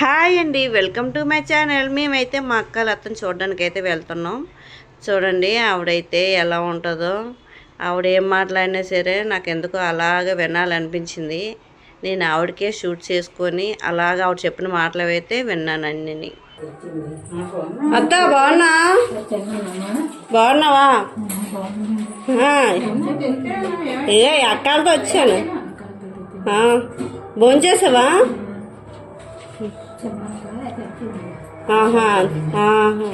Hi అండి. Welcome to my channel. మేమైతే మా అక్క లతను చూడడానికి అయితే వెళ్తున్నాం. చూడండి ఆవిడైతే ఎలా ఉంటుందో. ఆవిడ ఏం మాట్లాడినా సరే నాకు ఎందుకో అలాగ వినాలనిపించింది. నేను ఆవిడకే షూట్ చేసుకొని అలాగ ఆవిడ చెప్పిన మాటలు అయితే విన్నాను అన్నిని అత్త బాగున్నా? బాగున్నావా? ఏ అక్కలతో వచ్చాను. భోంచేసావా? ఆహా ఆహా.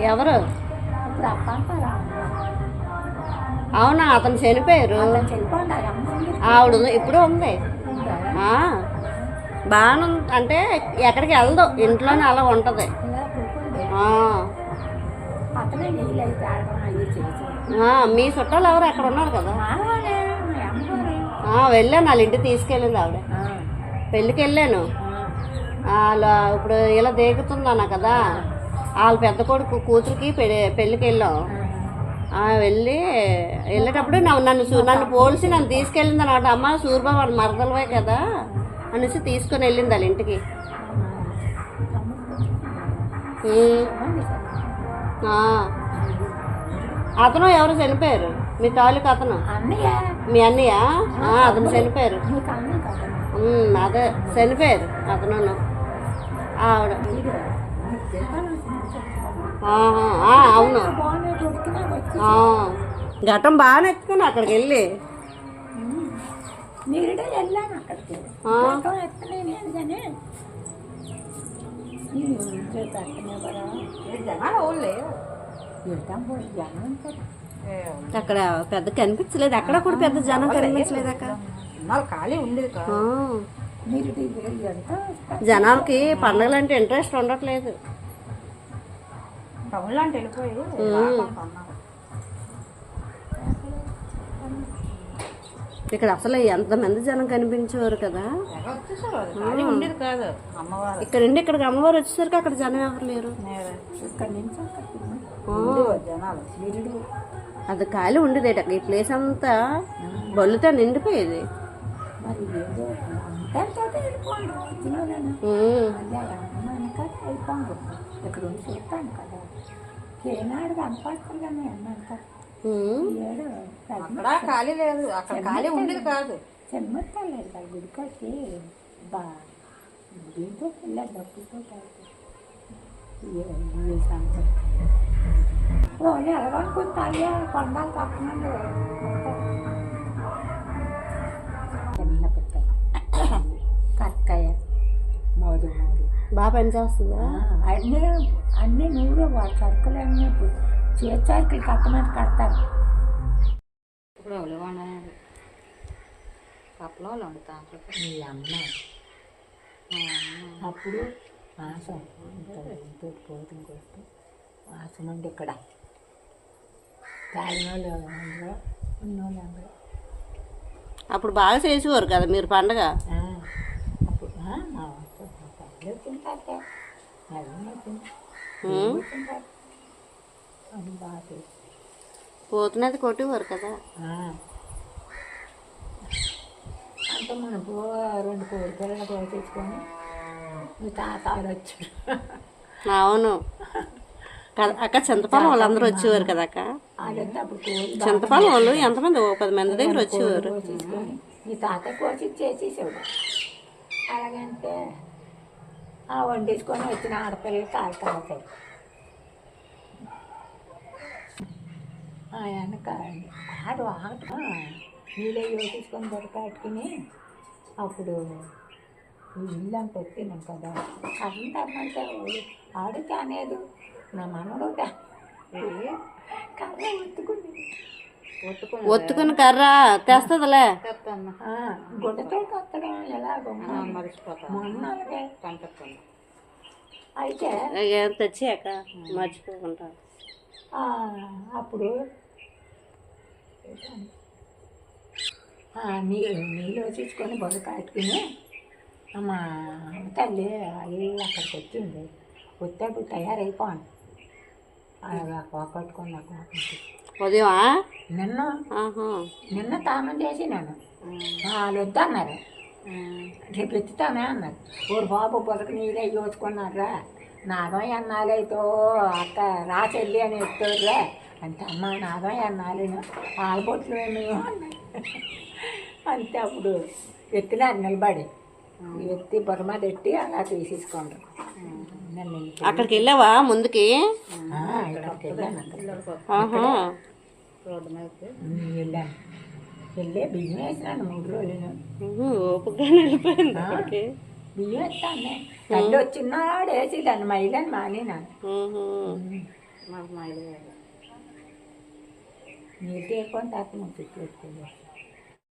ఎవరు? అవునా అతను చనిపోయారు. ఆవిడ ఇప్పుడు ఉంది. బాగానే ఉంది. అంటే ఎక్కడికి వెళ్దు ఇంట్లోనే అలా ఉంటది. మీ చుట్టాలు ఎవరు? ఎక్కడ ఉన్నారు కదా? ఆ, వెళ్ళాను వాళ్ళ ఇంటికి తీసుకెళ్ళింది ఆవిడ. పెళ్ళికి వెళ్ళాను వాళ్ళ ఇప్పుడు ఇలా దేగుతుందన్న కదా వాళ్ళ పెద్ద కొడుకు కూతురికి పెళ్ళికి వెళ్ళాం వెళ్ళి వెళ్ళేటప్పుడు నన్ను నన్ను పోల్చి నన్ను తీసుకెళ్ళింది అనమాట అమ్మ సూర్బాబు వాళ్ళ మరదలవే కదా అనేసి తీసుకొని వెళ్ళింది వాళ్ళ ఇంటికి. ఆ. అతను ఎవరు చనిపోయారు? మీ తాలూకు అతను? మీ అన్నయ్య? ఆ, అతను చనిపోయారు. అదే చనిపోయారు అతను ఆవిడ. అవును. ఘటం బాగానే ఎత్తుకుని అక్కడికి వెళ్ళి. నీరుడే వెళ్ళాను అక్కడికి. అక్కడ పెద్ద కనిపించలేదు. అక్కడ కూడా పెద్ద జనం కనిపించలేదు అక్కడ. ఖాళీ ఉండేది జనాలకి పండుగలు అంటే ఇంట్రెస్ట్ ఉండట్లేదు. ఇక్కడ అసలు ఎంతమంది జనం కనిపించేవారు కదా? ఇక్కడ నుండి ఇక్కడికి అమ్మవారు వచ్చేసరికి అక్కడ జనం ఎవరు లేరు? ఇక్కడి నుంచి అది ఖాళీ ఉండేది అక్కడ ఈ ప్లేస్ అంతా బొల్లుతో నిండిపోయేది. అక్కడ ఖాళీ లేదు. అక్కడ ఖాళీ ఉండేది కాదు. చెమ్మట్టలేదు కదా గుడికొచ్చి బా. దీంతో వెళ్ళాడు డబ్బుతో సంగతి రోజు ఎలాగనుకుంటాయి కొండలు మోదు మోదు బాగా పని చేస్తుందా అన్నీ అన్నీ నువ్వే వాడు సరుకులు అన్నీ ఇప్పుడు చేసరికి కట్టమని కడతారు ఇప్పుడు ఎవరు వండాలి పప్పులో వాళ్ళు వండుతాం మీ అమ్మ అప్పుడు మాసం పోతుంది ఇక్కడ ఉన్నోళ్ళు అందరూ అప్పుడు బాగా చేసేవారు కదా మీరు పండగ? అప్పుడు మా తింటారు అది బాగా చేసి పోతున్నది కొట్టేవారు కదా. అంటే మనం పో రెండు కోడి పిల్లలు కోసేసుకొని మీ తాత వచ్చాడు అవును. అక్క చింతపాలెం వాళ్ళందరూ వచ్చేవారు కదా అక్క? చింతపాలెం వాళ్ళు ఎంతమంది? ఓ పది మంది దగ్గర వచ్చేవారు. మీ తాత కోసి చేసేసాడు అలాగంటే ఆ వండేసుకొని వచ్చిన ఆడపిల్లలు కాలు కాలుతాయి వెనక ఆడు ఆట నీళ్ళే యోచించుకొని దొరకాటుకుని అప్పుడు ఇల్లు అంత వచ్చినాం కదా. కరెంట్ అమ్మంటే ఆడితే అనేది నా మనవడు? కర్ర ఒత్తుకుని ఒత్తుకొని కర్ర తెస్తుందిలే. గుడ్డతో కత్తడం ఎలాగో మరిచిపోతాను అయితే ఏం తెచ్చి అక్క మర్చిపోకుండా. ఆ, అప్పుడు ఆ, నీ నీళ్ళు వచ్చేసుకొని బొడ్డు కాటుకుని మా తల్లి అల్లు అక్కడికి వచ్చింది. వచ్చేప్పుడు తయారైపోను ఉదయమా? నిన్న. నిన్న తానం చేసినాను వాళ్ళు వద్దన్నారు రేపు ఎత్తుతామే అన్నారు. ఓరు బాబు బురక నీళ్ళే చూసుకున్నారా నాగం ఎన్నాలైతో అక్క రాచెల్లి అని ఎత్తుర్రా. అంటే అమ్మ నాగం ఎన్నాలేను ఆల్బొట్లు ఏమి అన్నారు అంతే అప్పుడు ఎత్తినారు నిలబడి. ఎత్తి బొరమ తెట్టి అలా తీసేసుకోండి నన్ను అక్కడికి వెళ్ళావా ముందుకి ఆ, ఇక్కడికి వెళ్ళాను అక్కడ. ఆహా రోడ్డు మీదకి ఉమ్, వెళ్ళాను వెళ్ళే బియ్యం వేసినాను మూడు రోజులు ఉహు, ఓపికగా వెళ్ళిపోయింది అక్కడికి బియ్యం వేస్తాను తల్లి వచ్చినాడు వేసి దాన్ని మైలని మానేనాను ఉహు. మాకు మైలు వేయాలి నీళ్ళు తీరుకొని తాత ముద్దు పెట్టుకోవాలి